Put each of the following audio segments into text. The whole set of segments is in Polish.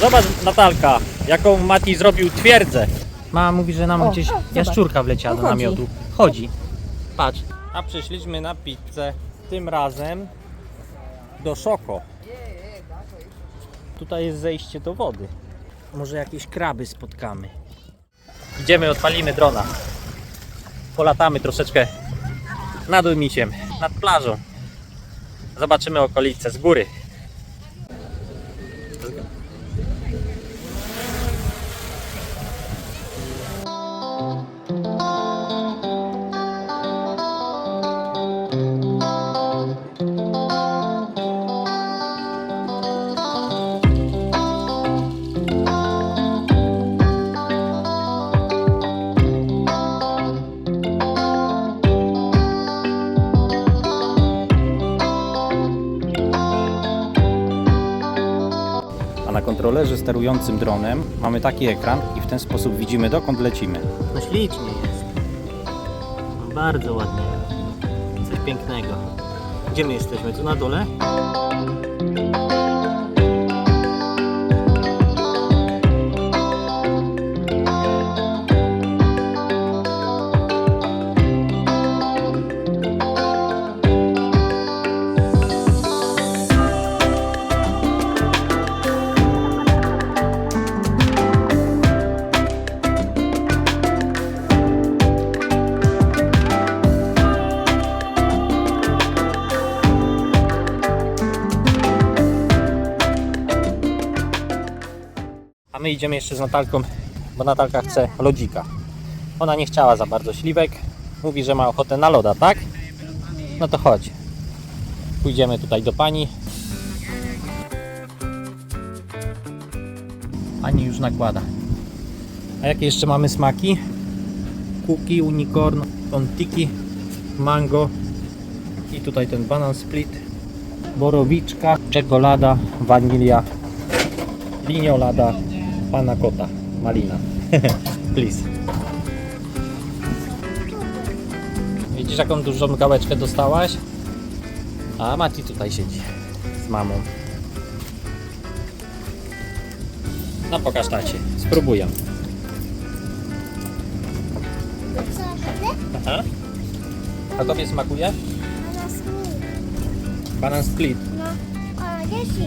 Zobacz Natalka, jaką Mati zrobił twierdzę. Mama mówi, że nam O, gdzieś zobacz. jaszczurka wleciała do chodzi. namiotu. Chodzi. Patrz. A przyszliśmy na pizzę. Tym razem do Szoko. Tutaj jest zejście do wody. Może jakieś kraby spotkamy. Idziemy, odpalimy drona. Polatamy troszeczkę nad Ujmiciem, nad plażą. Zobaczymy okolice z góry. Na kontrolerze sterującym dronem mamy taki ekran i w ten sposób widzimy dokąd lecimy. No ślicznie jest. Bardzo ładnie. Coś pięknego. Gdzie my jesteśmy? Tu na dole? My idziemy jeszcze z Natalką, bo Natalka chce lodzika. Ona nie chciała za bardzo śliwek. Mówi, że ma ochotę na loda, tak? No to chodź. Pójdziemy tutaj do pani. Pani już nakłada. A jakie jeszcze mamy smaki? Kuki, unicorn, tontiki, mango i tutaj ten banan split, borowiczka, czekolada, wanilia, liniolada, pana kota, malina. Please. Widzisz jaką dużą gałeczkę dostałaś? A Mati tutaj siedzi z mamą. No pokaż tacie, spróbuję. Aha. A tobie smakuje? Banan split. No, a jeśli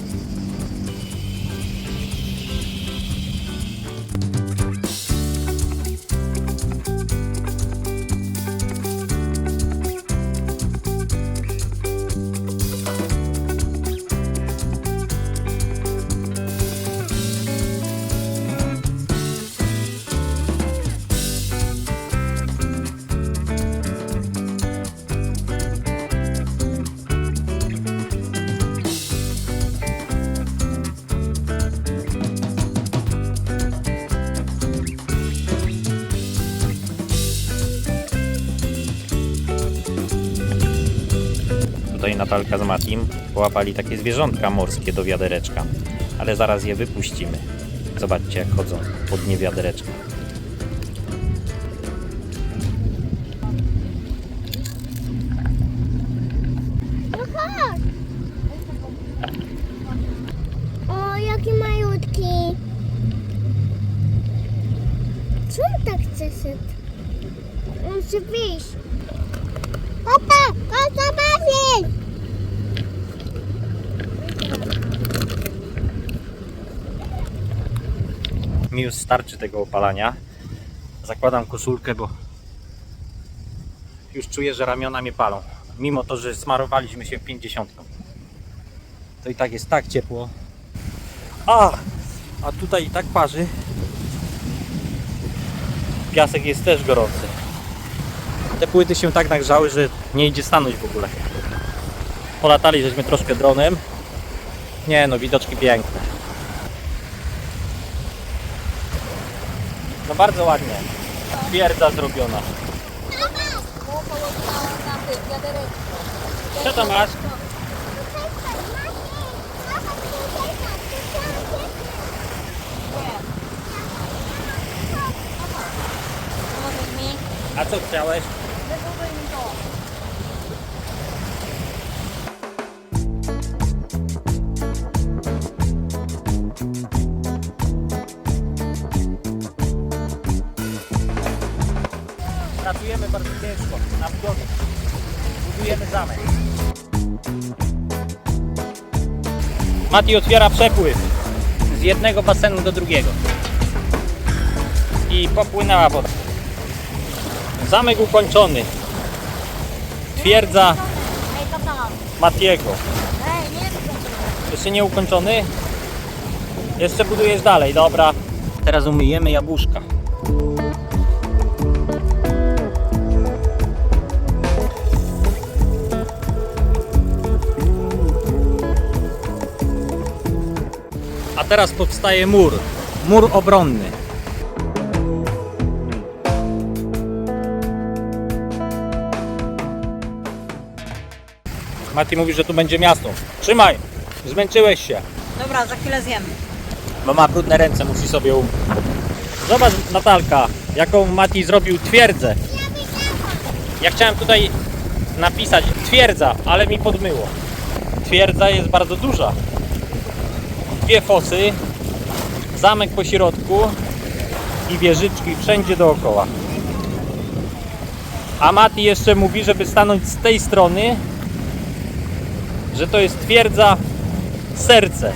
Tutaj Natalka z Matim połapali takie zwierzątka morskie do wiadereczka, ale zaraz je wypuścimy. Zobaczcie jak chodzą po dnie wiadereczka. No. O, jaki malutki. On tak chce? On. Papa, papa, bawić! Mi już starczy tego opalania. Zakładam koszulkę, bo już czuję, że ramiona mnie palą. Mimo to, że smarowaliśmy się 50. To i tak jest tak ciepło. A! A tutaj i tak parzy. Piasek jest też gorący. Te płyty się tak nagrzały, że nie idzie stanąć w ogóle. Polatali żeśmy troszkę dronem. Nie no, widoczki piękne. No bardzo ładnie. Twierdza zrobiona. Co tam masz? A co chciałeś? Pracujemy bardzo ciężko na. Budujemy zamek. Mati otwiera przepływ z jednego basenu do drugiego. I popłynęła woda. Zamek ukończony. Twierdza. Matiego. Jeszcze nie ukończony? Jeszcze budujesz dalej, dobra. Teraz umyjemy jabłuszka. Teraz powstaje mur. Mur obronny. Mati mówi, że tu będzie miasto. Trzymaj! Zmęczyłeś się. Dobra, za chwilę zjem. Bo ma brudne ręce, musi sobie umyć. Zobacz Natalka, jaką Mati zrobił twierdzę. Ja chciałem tutaj napisać twierdza, ale mi podmyło. Twierdza jest bardzo duża. Dwie fosy, zamek po środku i wieżyczki wszędzie dookoła. A Mati jeszcze mówi, żeby stanąć z tej strony, że to jest twierdza serce.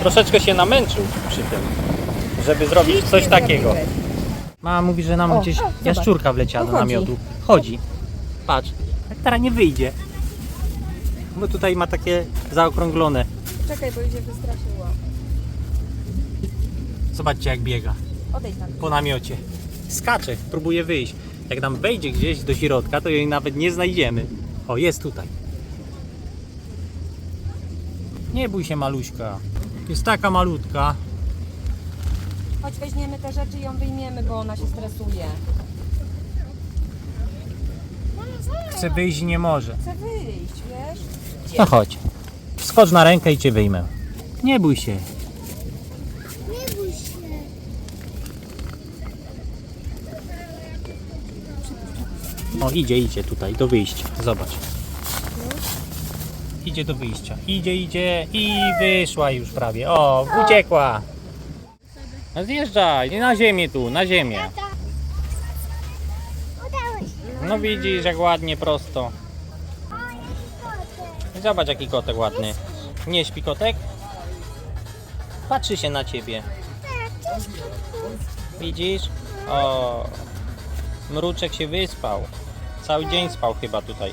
Troszeczkę się namęczył przy tym, żeby zrobić coś takiego. Mama mówi, że nam O, gdzieś jaszczurka wleciała do namiotu. Chodzi. Patrz. Tak teraz nie wyjdzie. Bo tutaj ma takie zaokrąglone. Czekaj, bo idzie wystraszyła. Zobaczcie jak biega Odejdź tam. po namiocie. Skacze, próbuje wyjść. Jak nam wejdzie gdzieś do środka, to jej nawet nie znajdziemy. O, jest tutaj. Nie bój się maluśka. Jest taka malutka. Chodź weźmiemy te rzeczy i ją wyjmiemy, bo ona się stresuje. Chce wyjść i nie może. Chcę wyjść, wiesz? No chodź. Skocz na rękę i cię wyjmę. Nie bój się. Nie bój się. O, idzie, idzie tutaj, do wyjścia. Zobacz. Idzie do wyjścia. Idzie, idzie i wyszła już prawie. O, uciekła. No Zjeżdżaj, nie na ziemię tu, na ziemię. Się. No widzisz, jak ładnie, prosto. Zobacz, jaki kotek ładny. Nie śpi kotek? Patrzy się na ciebie. Widzisz? O, mruczek się wyspał. Cały dzień spał chyba tutaj.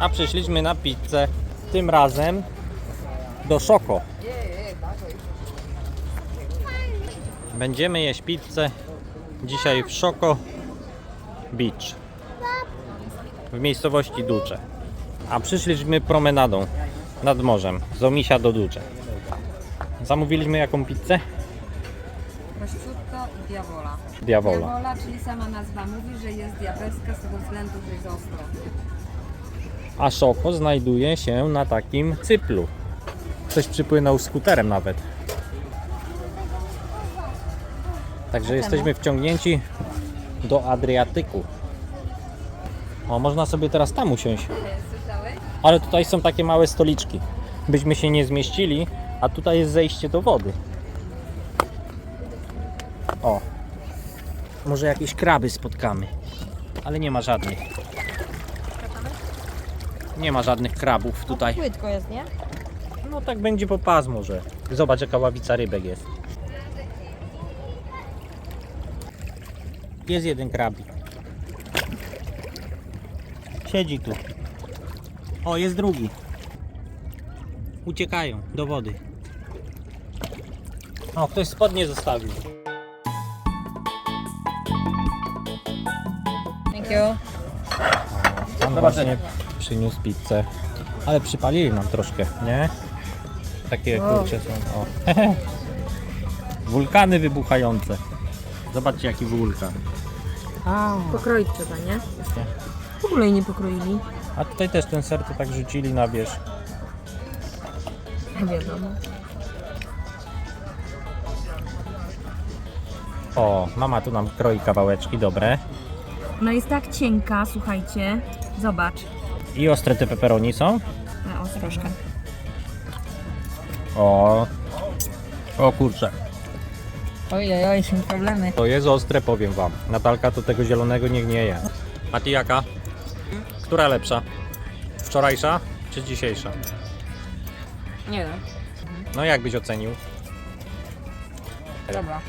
A przyszliśmy na pizzę. Tym razem do Szoko. Będziemy jeść pizzę dzisiaj w Szoko Beach w miejscowości Ducze. A przyszliśmy promenadą nad morzem z Omisia do Ducze. Zamówiliśmy jaką pizzę? Prosciutto i diawola. Diawola. Diawola, czyli sama nazwa mówi, że jest diabelska z tego względu, że jest ostro. A Szoko znajduje się na takim cyplu. Ktoś przypłynął skuterem nawet. Także jesteśmy wciągnięci do Adriatyku. O, można sobie teraz tam usiąść. Ale tutaj są takie małe stoliczki. Byśmy się nie zmieścili, a tutaj jest zejście do wody. O. Może jakieś kraby spotkamy. Ale nie ma żadnych. Nie ma żadnych krabów tutaj. Płytko jest, nie? No tak będzie po pas może. Zobacz jaka ławica rybek jest. Jest jeden krabik. Siedzi tu. O, jest drugi. Uciekają do wody. O, ktoś spodnie zostawił. Thank you. Pan właśnie przyniósł pizzę. Ale przypalili nam troszkę, nie? Takie O. kurcze są. O. Wulkany wybuchające. Zobaczcie jaki wulkan. Pokroić trzeba, nie? W ogóle jej nie pokroili. A tutaj też ten ser to tak rzucili na wierzch. Nie wiadomo. O, mama tu nam kroi kawałeczki, dobre. No jest tak cienka, słuchajcie. Zobacz. I ostre te peperoni są. Na ostrożkę. O, o kurczę. Ojej, oj, są problemy. To jest ostre, powiem wam. Natalka to tego zielonego nie gnieje. A ty jaka? Która lepsza? Wczorajsza czy dzisiejsza? Nie wiem. No jak byś ocenił? Dobra.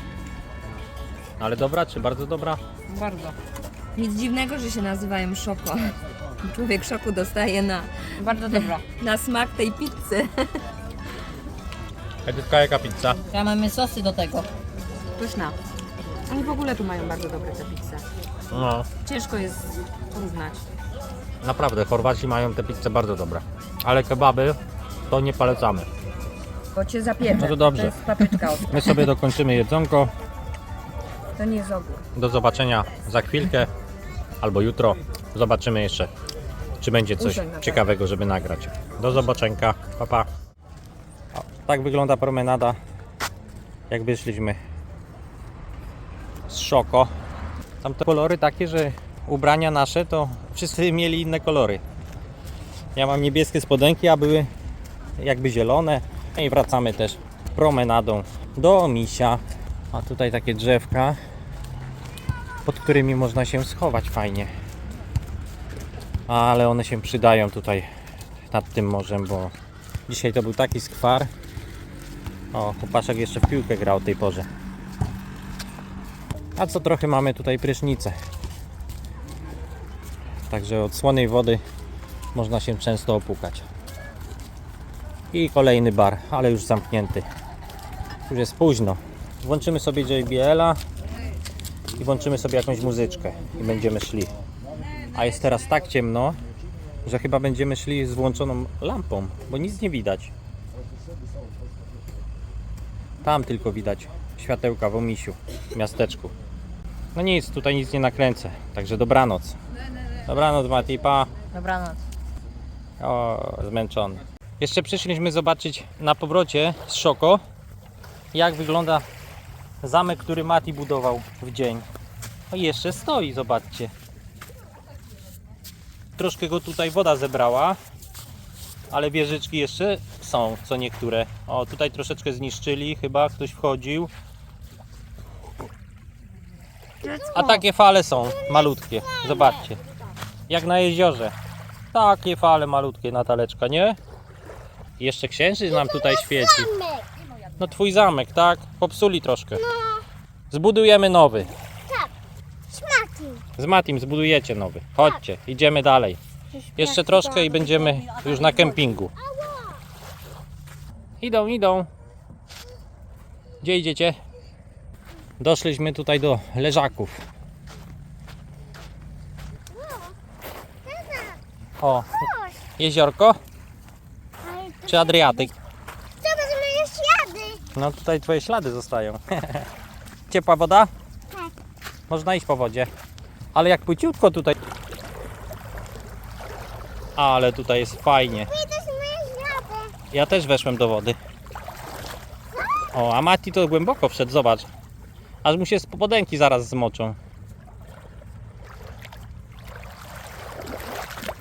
Ale dobra czy bardzo dobra? Bardzo. Nic dziwnego, że się nazywają szoko. Człowiek szoku dostaje na, Bardzo dobra. na smak tej pizzy. Edytka jaka pizza? Ja mamy sosy do tego. Pyszna. Oni w ogóle tu mają bardzo dobre te pizze. No, Ciężko jest porównać. Naprawdę, Chorwaci mają te pizze bardzo dobre. Ale kebaby to nie polecamy. Bo cię zapiecze. No to dobrze. To jest papryczka ostra. My sobie dokończymy jedzonko. To nie jest ogór. Do zobaczenia za chwilkę albo jutro. Zobaczymy jeszcze, czy będzie coś Usiądź na ciekawego, żeby nagrać. Do zobaczenka. Pa, pa. O, tak wygląda promenada, jak wyszliśmy z Szoko. Tam te kolory takie, że ubrania nasze to wszyscy mieli inne kolory. Ja mam niebieskie spodenki, a były jakby zielone. No I wracamy też promenadą do Misia. A tutaj takie drzewka pod którymi można się schować fajnie. Ale one się przydają tutaj nad tym morzem, bo dzisiaj to był taki skwar. O, chłopaszek jeszcze w piłkę grał o tej porze. A co trochę mamy tutaj prysznicę. Także od słonej wody można się często opukać. I kolejny bar, ale już zamknięty. Już jest późno. Włączymy sobie JBL-a i włączymy sobie jakąś muzyczkę i będziemy szli. A jest teraz tak ciemno, że chyba będziemy szli z włączoną lampą, bo nic nie widać. Tam tylko widać światełka w Omisiu, w miasteczku. No nic, tutaj nic nie nakręcę, także dobranoc. Dobranoc Mati, pa. Dobranoc. O, zmęczony. Jeszcze przyszliśmy zobaczyć na powrocie z Szoko, jak wygląda zamek, który Mati budował w dzień. No i jeszcze stoi, zobaczcie. Troszkę go tutaj woda zebrała, ale wieżyczki jeszcze są, co niektóre. O, tutaj troszeczkę zniszczyli, chyba ktoś wchodził. A takie fale są, malutkie, zobaczcie. Jak na jeziorze. Takie fale malutkie, Nataleczka, nie? Jeszcze księżyc nam tutaj świeci. No twój zamek, tak? Popsuli troszkę. Zbudujemy nowy. Smaki. Z Matim zbudujecie nowy. Chodźcie, idziemy dalej. Jeszcze troszkę i będziemy już na kempingu. Idą, idą. Gdzie idziecie? Doszliśmy tutaj do leżaków. O, jeziorko Ale to czy Adriatyk? zobacz moje ślady. No tutaj twoje ślady zostają. Ciepła woda? Tak. Można iść po wodzie. Ale jak płyciutko tutaj. Ale tutaj jest fajnie. Widać moje ślady. Ja też weszłem do wody. O, a Mati to głęboko wszedł, zobacz. Aż mu się spodenki zaraz zmoczą.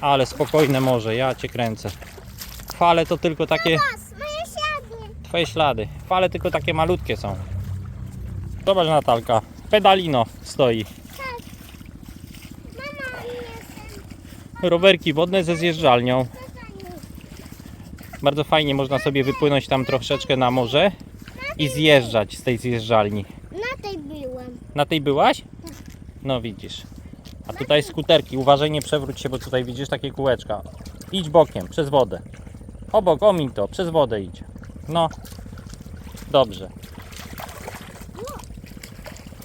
Ale spokojne morze, ja cię kręcę. Fale to tylko takie moje ślady. twoje ślady. Fale tylko takie malutkie są. Zobacz Natalka, pedalino stoi. Mama, jestem. Rowerki wodne ze zjeżdżalnią. Bardzo fajnie można sobie wypłynąć tam troszeczkę na morze i zjeżdżać z tej zjeżdżalni. Na tej byłem. Na tej byłaś? No widzisz. A tutaj skuterki. Uważaj, nie przewróć się, bo tutaj widzisz takie kółeczka. Idź bokiem, przez wodę. Obok, omiń to, przez wodę idź. No. Dobrze.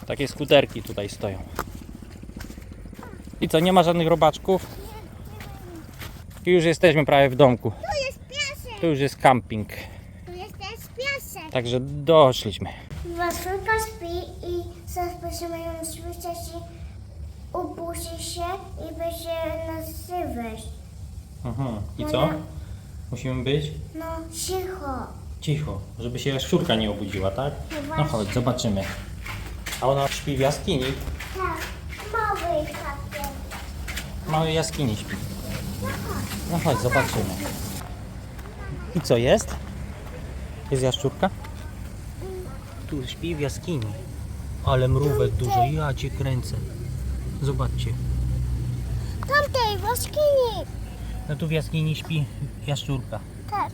Takie skuterki tutaj stoją. I co, nie ma żadnych robaczków? I już jesteśmy prawie w domku. Tu jest piasek. Tu już jest camping. Tu jest też piasek. Także doszliśmy. Waszyka śpi i zaraz będziemy ją słyszeć i upuści się i będzie nas wejść. Mhm. I co? Musimy być No, cicho. cicho, żeby się jaszczurka nie obudziła, tak? No No chodź, zobaczymy. A ona śpi w jaskini. Tak, mały kapie. W małej jaskini śpi. No chodź, zobaczymy. I co jest? Jest jaszczurka? Tu śpi w jaskini. Ale mrówek dużo. Ja cię kręcę. Zobaczcie. Tamtej jaskini. No tu w jaskini śpi jaszczurka. Tak,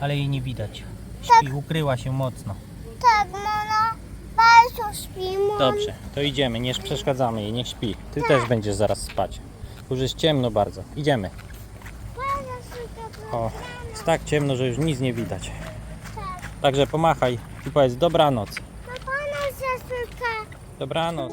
Ale jej nie widać. Śpi, ukryła się mocno. tak, mama. Bardzo śpi, mama. Dobrze, to idziemy, nie przeszkadzamy jej, niech śpi. Ty też będziesz zaraz spać. Już jest ciemno bardzo. Idziemy. Bardzo śpi, O, jest tak ciemno, że już nic nie widać. tak. Także pomachaj i powiedz dobranoc. To pana siostrzka. Dobranoc.